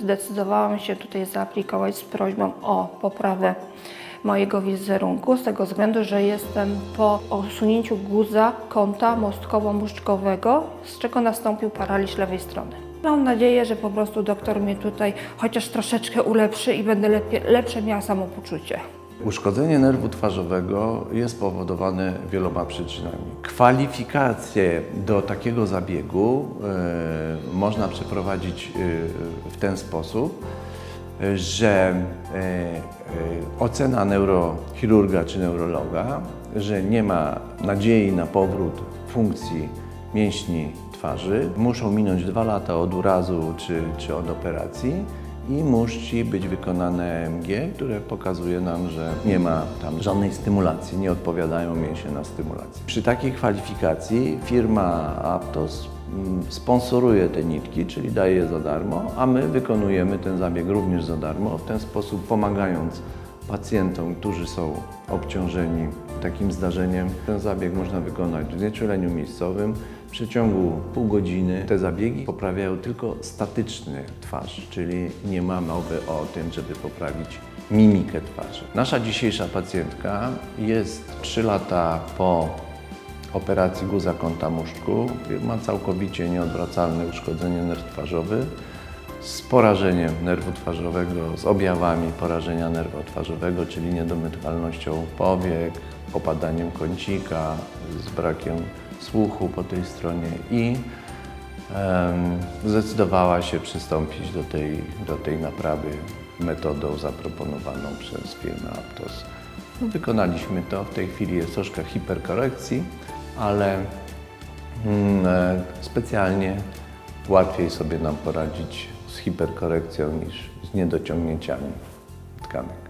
Zdecydowałam się tutaj zaaplikować z prośbą o poprawę mojego wizerunku, z tego względu, że jestem po usunięciu guza kąta mostkowo-muszczkowego, z czego nastąpił paraliż lewej strony. Mam nadzieję, że po prostu doktor mnie tutaj chociaż troszeczkę ulepszy i będę lepsze miała samopoczucie. Uszkodzenie nerwu twarzowego jest powodowane wieloma przyczynami. Kwalifikacje do takiego zabiegu e, można przeprowadzić e, w ten sposób, że e, e, ocena neurochirurga czy neurologa, że nie ma nadziei na powrót funkcji mięśni twarzy, muszą minąć dwa lata od urazu czy, czy od operacji i musi być wykonane EMG, które pokazuje nam, że nie ma tam żadnej stymulacji, nie odpowiadają mięśnie na stymulację. Przy takiej kwalifikacji firma Aptos mm, sponsoruje te nitki, czyli daje je za darmo, a my wykonujemy ten zabieg również za darmo, w ten sposób pomagając pacjentom, którzy są obciążeni takim zdarzeniem. Ten zabieg można wykonać w znieczuleniu miejscowym. W przeciągu pół godziny te zabiegi poprawiają tylko statyczny twarz, czyli nie ma mowy o tym, żeby poprawić mimikę twarzy. Nasza dzisiejsza pacjentka jest 3 lata po operacji guza kąta muszczku. Ma całkowicie nieodwracalne uszkodzenie nerw twarzowy z porażeniem nerwu twarzowego, z objawami porażenia nerwu twarzowego, czyli niedomykalnością powiek, opadaniem kącika, z brakiem słuchu po tej stronie i em, zdecydowała się przystąpić do tej, do tej naprawy metodą zaproponowaną przez firmę Aptos. No, wykonaliśmy to, w tej chwili jest troszkę hiperkorekcji, ale mm, e, specjalnie łatwiej sobie nam poradzić z hiperkorekcją niż z niedociągnięciami tkanek.